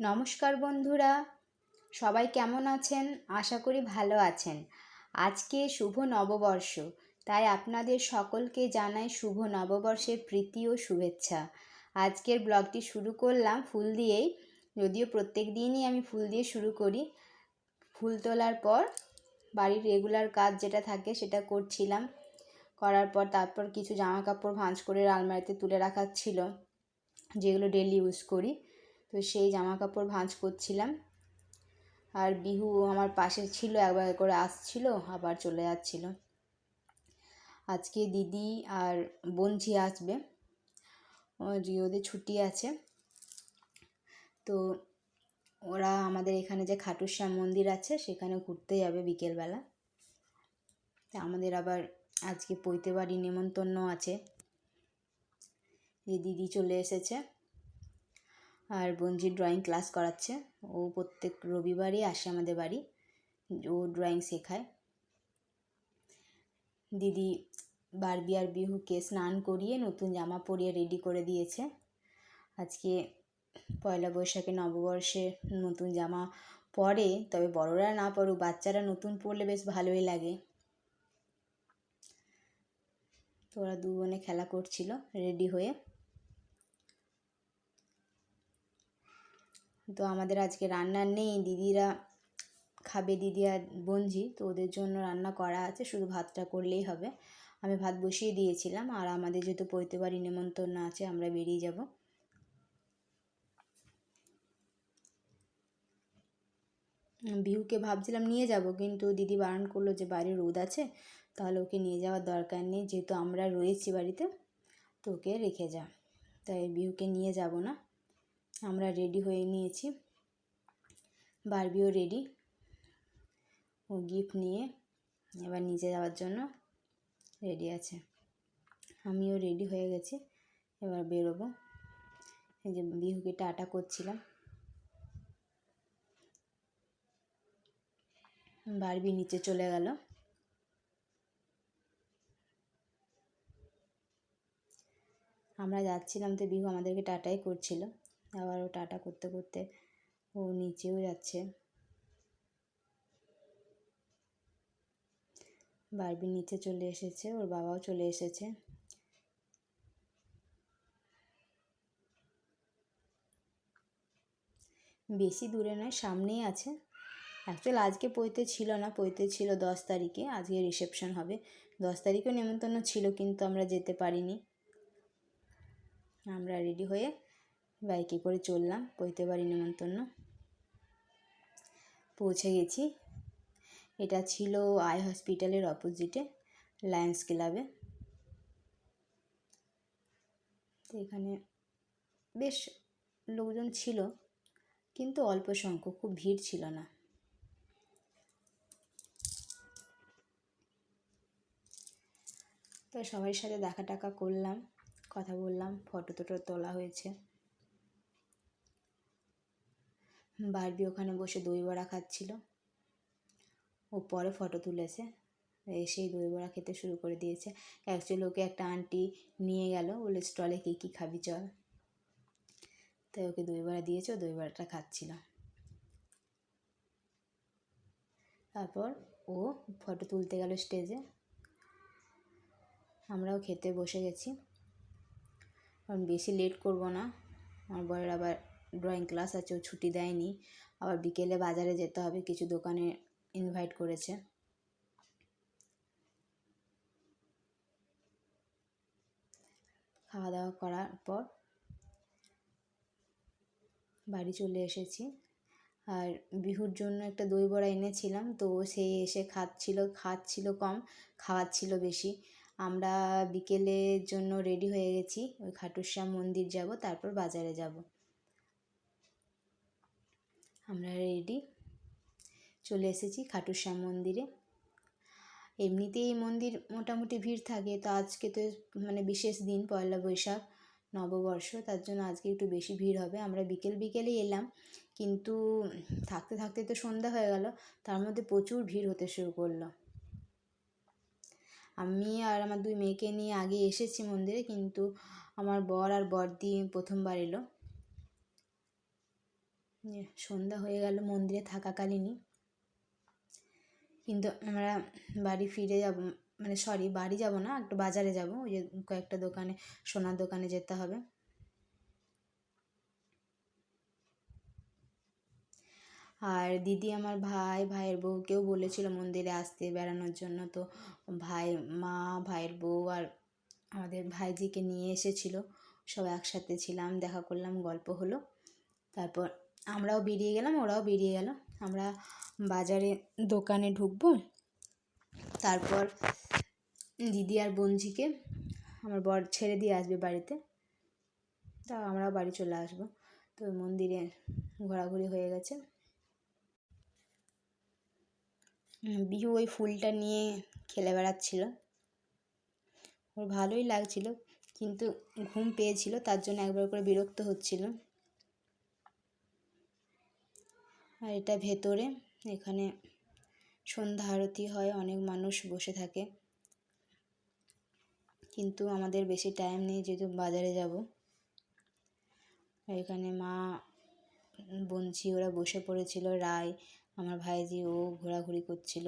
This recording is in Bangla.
নমস্কার বন্ধুরা। সবাই কেমন আছেন? আশা করি ভালো আছেন। আজকে শুভ নববর্ষ। তাই আপনাদের সকলকে জানাই শুভ নববর্ষের প্রীতি ও শুভেচ্ছা। আজকের ব্লগটি শুরু করলাম ফুল দিয়েই। যদিও প্রত্যেক দিনই আমি ফুল দিয়ে শুরু করি। ফুল তোলার পর বাড়ির রেগুলার কাজ যেটা থাকে সেটা করছিলাম। করার পর তারপর কিছু জামা কাপড় ভাঁজ করে আলমারিতে তুলে রাখা ছিল, যেগুলো ডেলি ইউজ করি। তো সেই জামা কাপড় ভাঁজ করছিলাম। আর বিহু আমার পাশে ছিল, একবার করে আসছিল, আবার চলে যাচ্ছিল। আজকে দিদি আর বোনঝি আসবে। ওদের ছুটি আছে। তো ওরা আমাদের এখানে যে খাটুশ্যাম মন্দির আছে, সেখানে ঘুরতে যাবে বিকেলবেলা। তা আমাদের আবার আজকে পৈতে বাড়ি নেমন্তন্ন আছে। যে দিদি চলে এসেছে। আর বঞ্জির ড্রয়িং ক্লাস করাচ্ছে। ও প্রত্যেক রবিবারই আসে আমাদের বাড়ি। ও ড্রয়িং শেখায়। দিদি বারবি আর বিহুকে স্নান করিয়ে নতুন জামা পরিয়ে রেডি করে দিয়েছে। আজকে পয়লা বৈশাখে নববর্ষে নতুন জামা পরে, তবে বড়রা না পড়ুক বাচ্চারা নতুন পরলে বেশ ভালোই লাগে। তো ওরা দু খেলা করছিল রেডি হয়ে। তো আমাদের আজকে রান্নার নেই, দিদিরা খাবে দিদি আর বঞ্জি তো ওদের জন্য রান্না করা আছে, শুধু ভাতটা করলেই হবে। আমি ভাত বসিয়ে দিয়েছিলাম, আর আমাদের যেহেতু পৈতে বাড়ি নেমন্তন্ন আছে, আমরা বেরিয়ে যাব। বিহুকে ভাবছিলাম নিয়ে যাব, কিন্তু দিদি বারণ করল যে বাইরে রোদ আছে, তাহলে ওকে নিয়ে যাওয়ার দরকার নেই, যেহেতু আমরা রয়েছি বাড়িতে, তো ওকে রেখে যা। তাই বিহুকে নিয়ে যাব না। আমরা রেডি হয়ে নিয়েছি। বারবিও রেডি ও গিফট নিয়ে এবার নিচে যাওয়ার জন্য রেডি আছে। আমিও রেডি হয়ে গেছি, এবার বেরোবো। এই যে বিহুকে টাটা করছিলাম। বারবি নিচে চলে গেল। আমরা যাচ্ছিলাম তো বিহু আমাদেরকে টাটাই করছিল। আবার ও টাটা করতে করতে ও নিচেও যাচ্ছে। বারবি নিচে চলে এসেছে, ওর বাবাও চলে এসেছে। বেশি দূরে নয়, সামনেই আছে। অ্যাকচুয়াল আজকে পৈতে ছিল না, পৈতে ছিল দশ তারিখে, আজকে রিসেপশন হবে। দশ তারিখেও নেমন্তন্ন ছিল, কিন্তু আমরা যেতে পারিনি। আমরা রেডি হয়ে বাইকে করে চললাম পৈতে বাড়ি নেমন্তন্ন পৌঁছে গেছি। এটা ছিল আই হসপিটালের অপোজিটে লায়ন্স ক্লাবে তো এখানে বেশ লোকজন ছিল, কিন্তু অল্প সংখ্যক, খুব ভিড় ছিল না। তো সবার সাথে দেখা টাকা করলাম, কথা বললাম ফটো টটো তোলা হয়েছে। বারবি ওখানে বসে দই বড়া খাচ্ছিল। ও পরে ফটো তুলেছে। এসেই দই বড়া খেতে শুরু করে দিয়েছে। অ্যাকচুয়ালি ওকে একটা আন্টি নিয়ে গেল, বলে স্টলে কী কী খাবি চল। তাই ওকে দই বড়া দিয়েছে, ও দই বড়াটা খাচ্ছিল। তারপর ও ফটো তুলতে গেল স্টেজে আমরাও খেতে বসে গেছি। কারণ বেশি লেট করব না। আমার বরের আবার ড্রয়িং ক্লাস আছে, ও ছুটি দেয়নি। আবার বিকেলে বাজারে যেতে হবে, কিছু দোকানে ইনভাইট করেছে। খাওয়া দাওয়া করার পর বাড়ি চলে এসেছি। আর বিহুর জন্য একটা দই বড়া এনেছিলাম, তো সে এসে খাচ্ছিল খাচ্ছিল কম, খাওয়াচ্ছিল বেশি। আমরা বিকেলের জন্য রেডি হয়ে গেছি, ওই খাটুশ্যাম মন্দির যাব, তারপর বাজারে যাব। আমরা রেডি চলে এসেছি খাটুশ্যাম মন্দিরে। এমনিতেই এই মন্দির মোটামুটি ভিড় থাকে। তো আজকে তো মানে বিশেষ দিন, পয়লা বৈশাখ, নববর্ষ, তার জন্য আজকে একটু বেশি ভিড় হবে। আমরা বিকেল বিকেলেই এলাম। কিন্তু থাকতে থাকতে তো সন্ধ্যা হয়ে গেল। তার মধ্যে প্রচুর ভিড় হতে শুরু করল। আমি আর আমার দুই মেয়েকে নিয়ে আগে এসেছি মন্দিরে, কিন্তু আমার বর আর বড়দি প্রথমবার এলো। সন্ধ্যা হয়ে গেল, মন্দিরে থাকাকালীনই। কিন্তু আমরা বাড়ি ফিরে যাব মানে সরি বাড়ি যাব না, একটু বাজারে যাব। ওই যে কয়েকটা দোকানে, সোনার দোকানে যেতে হবে। আর দিদি আমার ভাই, ভাইয়ের বউকেও বলেছিল মন্দিরে আসতে বেড়ানোর জন্য। তো ভাই মা, ভাইয়ের বউ আর আমাদের ভাইজিকে নিয়ে এসেছিল। সব একসাথে ছিলাম, দেখা করলাম, গল্প হলো। তারপর আমরাও বেরিয়ে গেলাম, ওরাও বেরিয়ে গেল। আমরা বাজারে, দোকানে ঢুকবো। তারপর দিদি আর বোনঝিকে আমার বর ছেড়ে দিয়ে আসবে বাড়িতে। তা আমরাও বাড়ি চলে আসব। তো মন্দিরে ঘোরাঘুরি হয়ে গেছে। বিহু ওই ফুলটা নিয়ে খেলে বেড়াচ্ছিল। ওর ভালোই লাগছিল, কিন্তু ঘুম পেয়েছিল, তার জন্য একবার করে বিরক্ত হচ্ছিল। আর এটা ভেতরে, এখানে সন্ধ্যা আরতি হয়, অনেক মানুষ বসে থাকে। কিন্তু আমাদের বেশি টাইম নেই, যেহেতু বাজারে যাব। এখানে মা বঞ্চি ওরা বসে পড়েছিল, রায়, আমার ভাইজি ও ঘোরাঘুরি করছিল।